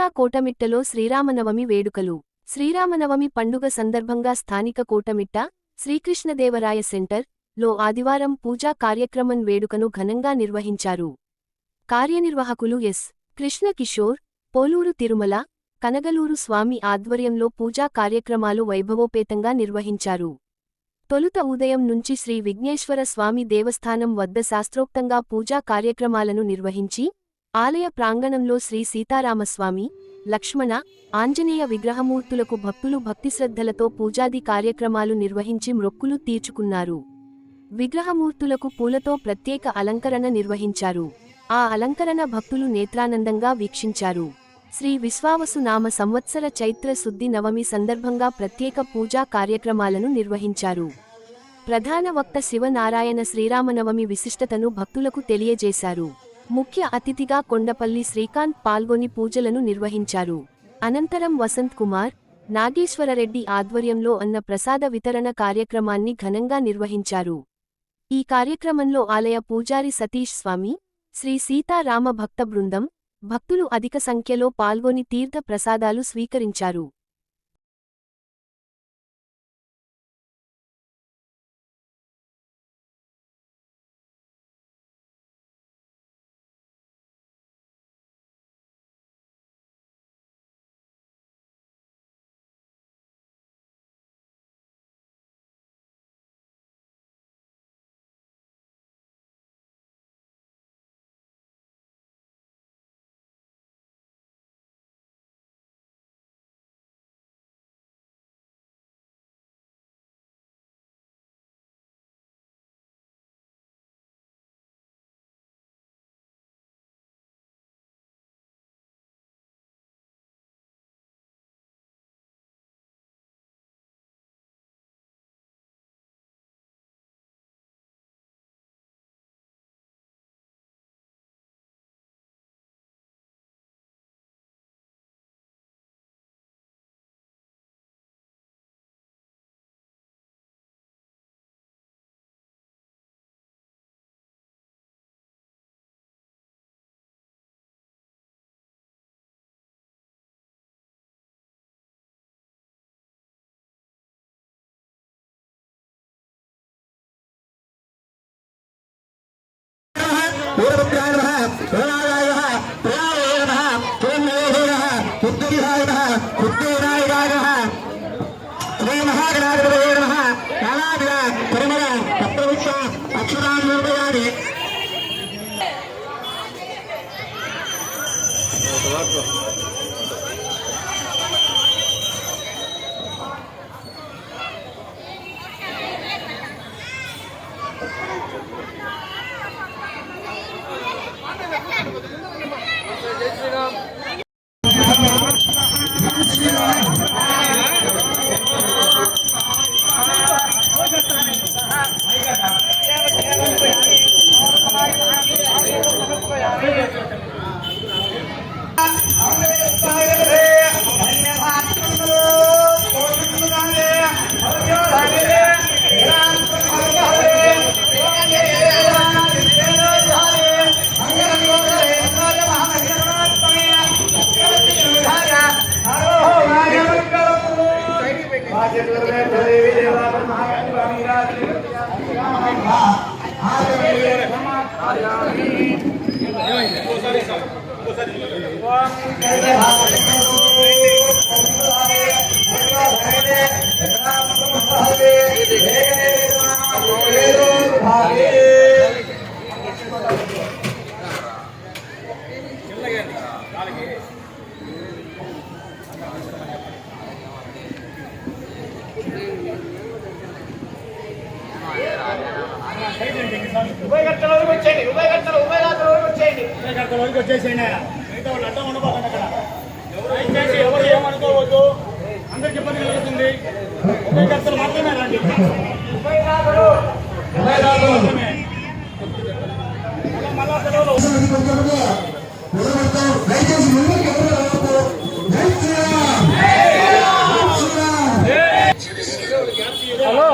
ఘనంగా కోటమిట్టలో శ్రీరామనవమి వేడుకలు. శ్రీరామనవమి పండుగ సందర్భంగా స్థానిక కోటమిట్ట శ్రీకృష్ణదేవరాయ సెంటర్లో ఆదివారం పూజా కార్యక్రమం వేడుకను ఘనంగా నిర్వహించారు. కార్యనిర్వాహకులు ఎస్. కృష్ణకిషోర్ పోలూరు తిరుమల కనగలూరు స్వామి ఆధ్వర్యంలో పూజా కార్యక్రమాలు వైభవోపేతంగా నిర్వహించారు. తొలుత ఉదయం నుంచి శ్రీ విఘ్నేశ్వర స్వామి దేవస్థానం వద్ద శాస్త్రోక్తంగా పూజా కార్యక్రమాలను నిర్వహించి ఆలయ ప్రాంగణంలో శ్రీ సీతారామస్వామి లక్ష్మణ ఆంజనేయ విగ్రహమూర్తులకు భక్తులు భక్తిశ్రద్ధలతో పూజాది కార్యక్రమాలు నిర్వహించి మ్రొక్కులు తీర్చుకున్నారు. విగ్రహమూర్తులకు పూలతో ప్రత్యేక అలంకరణ నిర్వహించారు. ఆ అలంకరణ భక్తులు నేత్రానందంగా వీక్షించారు. శ్రీ విశ్వావసు నామ సంవత్సర చైత్ర శుద్ధి నవమి సందర్భంగా ప్రత్యేక పూజా కార్యక్రమాలను నిర్వహించారు. ప్రధాన వక్త శివనారాయణ శ్రీరామనవమి విశిష్టతను భక్తులకు తెలియజేశారు. ముఖ్య అతిథిగా కొండపల్లి శ్రీకాంత్ పాల్గొని పూజలను నిర్వహించారు. అనంతరం వసంత్ కుమార్ నాగేశ్వరరెడ్డి ఆధ్వర్యంలో అన్న ప్రసాద వితరణ కార్యక్రమాన్ని ఘనంగా నిర్వహించారు. ఈ కార్యక్రమంలో ఆలయ పూజారి సతీష్ స్వామి శ్రీ సీతారామ భక్త బృందం భక్తులు అధిక సంఖ్యలో పాల్గొని తీర్థ ప్రసాదాలు స్వీకరించారు. నమః బుద్ధివిహాయ ఉభయ గంటల వరకు వచ్చేయండి ఉభయ గంటల ఉభయ ఉభయదాతల వరకు వచ్చేయండి. ఉభయ గంటల వరకు వచ్చేసేయండి మిగతా వాళ్ళు అడ్డం ఉండబోకండి అక్కడ. దయచేసి ఎవరు ఏమనుకోవద్దు. అందరికి ఇబ్బంది కలుగుతుంది. ఉపయోగస్తులు మాత్రమే రండి. మళ్ళా సెలవులు దయచేసి హలో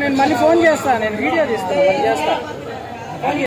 నేను మళ్ళీ ఫోన్ చేస్తాను నేను వీడియో తీస్తాను చేస్తాను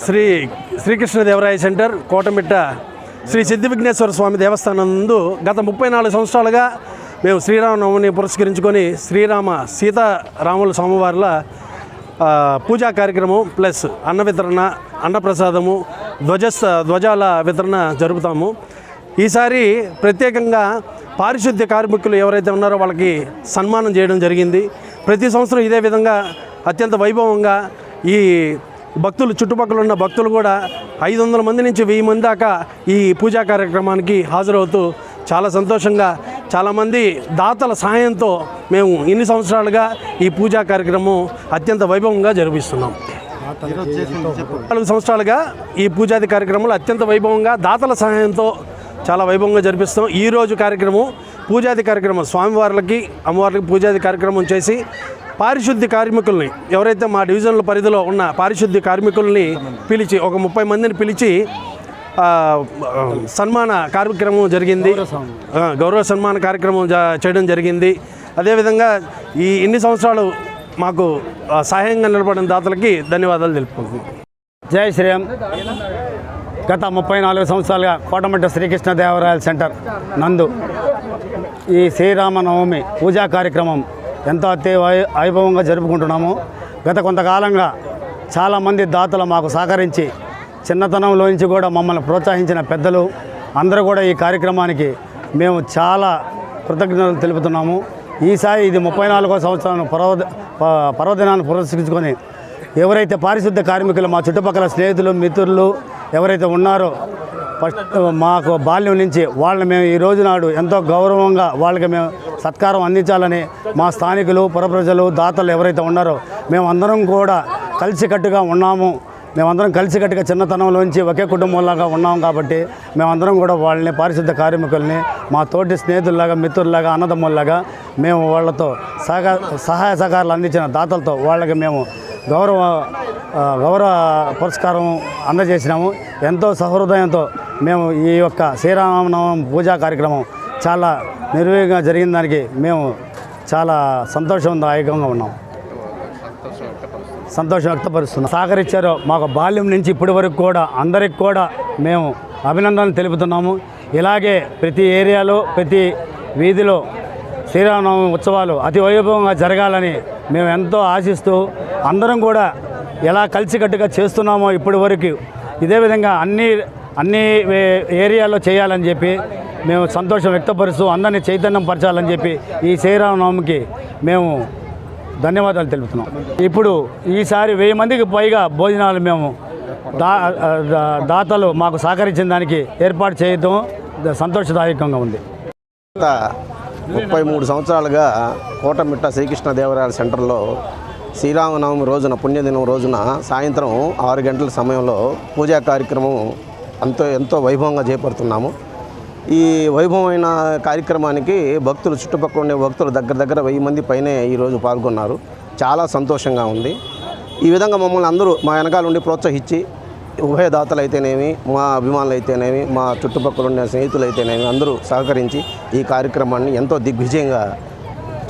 శ్రీ శ్రీకృష్ణదేవరాయ సెంటర్ కోటమిట్ట శ్రీ సిద్ధి విఘ్నేశ్వర స్వామి దేవస్థానం నందు గత ముప్పై నాలుగు సంవత్సరాలుగా మేము శ్రీరామనవమిని పురస్కరించుకొని శ్రీరామ సీతారాముల స్వామివార్ల పూజా కార్యక్రమం ప్లస్ అన్న వితరణ అన్నప్రసాదము ధ్వజ ధ్వజాల వితరణ జరుపుతాము. ఈసారి ప్రత్యేకంగా పారిశుద్ధ్య కార్మికులు ఎవరైతే ఉన్నారో వాళ్ళకి సన్మానం చేయడం జరిగింది. ప్రతి సంవత్సరం ఇదే విధంగా అత్యంత వైభవంగా ఈ భక్తులు చుట్టుపక్కల ఉన్న భక్తులు కూడా ఐదు వందల మంది నుంచి వెయ్యి మంది దాకా ఈ పూజా కార్యక్రమానికి హాజరవుతూ చాలా సంతోషంగా చాలామంది దాతల సహాయంతో మేము ఇన్ని సంవత్సరాలుగా ఈ పూజా కార్యక్రమం అత్యంత వైభవంగా జరిపిస్తున్నాం. నాలుగు సంవత్సరాలుగా ఈ పూజాది కార్యక్రమాలు అత్యంత వైభవంగా దాతల సహాయంతో చాలా వైభవంగా జరిపిస్తాం ఈ రోజు కార్యక్రమం పూజాది కార్యక్రమం స్వామివార్లకి అమ్మవార్లకి పూజాది కార్యక్రమం చేసి పారిశుద్ధి కార్మికుల్ని ఎవరైతే మా డివిజన్ల పరిధిలో ఉన్న పారిశుద్ధి కార్మికుల్ని పిలిచి ఒక ముప్పై మందిని పిలిచి సన్మాన కార్యక్రమం జరిగింది. గౌరవ సన్మాన. కార్యక్రమం జ- చేయడం జరిగింది. అదేవిధంగా ఈ ఇన్ని సంవత్సరాలు మాకు సహాయంగా నిలబడిన దాతలకి ధన్యవాదాలు తెలుపుకుంటున్నాం. జై శ్రీరామ్. గత ముప్పై నాలుగు సంవత్సరాలుగా కోటమట్ట శ్రీకృష్ణదేవరాయల సెంటర్ నందు ఈ శ్రీరామనవమి పూజా కార్యక్రమం ఎంతో అతి వైభవంగా జరుపుకుంటున్నాము. గత కొంతకాలంగా చాలామంది దాతలు మాకు సహకరించి చిన్నతనంలో నుంచి కూడా మమ్మల్ని ప్రోత్సహించిన పెద్దలు అందరూ కూడా ఈ కార్యక్రమానికి మేము చాలా కృతజ్ఞతలు తెలుపుతున్నాము. ఈసారి ఇది ముప్పై నాలుగో సంవత్సరం పర్వ పర్వదినాన్ని పురస్కరించుకొని ఎవరైతే పారిశుద్ధ కార్మికులు మా చుట్టుపక్కల స్నేహితులు మిత్రులు ఎవరైతే ఉన్నారో ఫస్ట్ మాకు బాల్యం నుంచి వాళ్ళని మేము ఈ రోజు నాడు ఎంతో గౌరవంగా వాళ్ళకి మేము సత్కారం అందించాలని మా స్థానికులు పురప్రజలు దాతలు ఎవరైతే ఉన్నారో మేము అందరం కూడా కలిసికట్టుగా ఉన్నాము. మేమందరం కలిసికట్టుగా చిన్నతనంలోంచి ఒకే కుటుంబంలాగా ఉన్నాం కాబట్టి మేమందరం కూడా వాళ్ళని పారిశుద్ధ కార్మికుల్ని మా తోటి స్నేహితుల్లాగా మిత్రుల్లాగా అన్నదమ్ముల్లాగా మేము వాళ్ళతో సహకార సహాయ సహకారాలు అందించిన దాతలతో వాళ్ళకి మేము గౌరవ గౌరవ పురస్కారం అందజేసినాము. ఎంతో సహృదయంతో మేము ఈ యొక్క శ్రీరామనవం పూజా కార్యక్రమం చాలా నిర్వేగంగా జరిగిన దానికి మేము చాలా సంతోషదాయకంగా ఉన్నాం. సంతోషం వ్యక్తపరుస్తున్నాం. సహకరించారో మాకు బాల్యం నుంచి ఇప్పటి వరకు కూడా అందరికి కూడా మేము అభినందనలు తెలుపుతున్నాము. ఇలాగే ప్రతి ఏరియాలో ప్రతి వీధిలో శ్రీరామనవమి ఉత్సవాలు అతి వైభవంగా జరగాలని మేము ఎంతో ఆశిస్తూ అందరం కూడా ఎలా కలిసికట్టుగా చేస్తున్నామో ఇప్పటి వరకు ఇదే విధంగా అన్ని అన్ని ఏరియాలో చేయాలని చెప్పి మేము సంతోషం వ్యక్తపరుస్తూ అందరినీ చైతన్యం పరచాలని చెప్పి ఈ శ్రీరామనవమికి మేము ధన్యవాదాలు తెలుపుతున్నాం. ఇప్పుడు ఈసారి వెయ్యి మందికి పైగా భోజనాలు మేము దా దాతలు మాకు సహకరించిన దానికి ఏర్పాటు చేయడం సంతోషదాయకంగా ఉంది. ముప్పై మూడు సంవత్సరాలుగా కోటమిట్ట శ్రీకృష్ణదేవరాయల సెంటర్లో శ్రీరామనవమి రోజున పుణ్యదినం రోజున సాయంత్రం ఆరు గంటల సమయంలో పూజా కార్యక్రమం ఎంతో ఎంతో వైభవంగా చేపడుతున్నాము. ఈ వైభవమైన కార్యక్రమానికి భక్తులు చుట్టుపక్కల ఉండే భక్తులు దగ్గర దగ్గర వెయ్యి మంది పైనే ఈరోజు పాల్గొన్నారు. చాలా సంతోషంగా ఉంది. ఈ విధంగా మమ్మల్ని అందరూ మా వెనకాల ఉండి ప్రోత్సహించి ఉభయదాతలు అయితేనేమి మా అభిమానులు అయితేనేమి మా చుట్టుపక్కల ఉండే స్నేహితులు అయితేనేమి అందరూ సహకరించి ఈ కార్యక్రమాన్ని ఎంతో దిగ్విజయంగా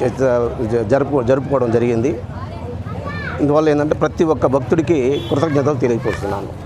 చే- జరుపు జరుపుకోవడం జరిగింది. ఇందువల్ల ఏంటంటే ప్రతి ఒక్క భక్తుడికి కృతజ్ఞతలు తెలియపోతున్నాను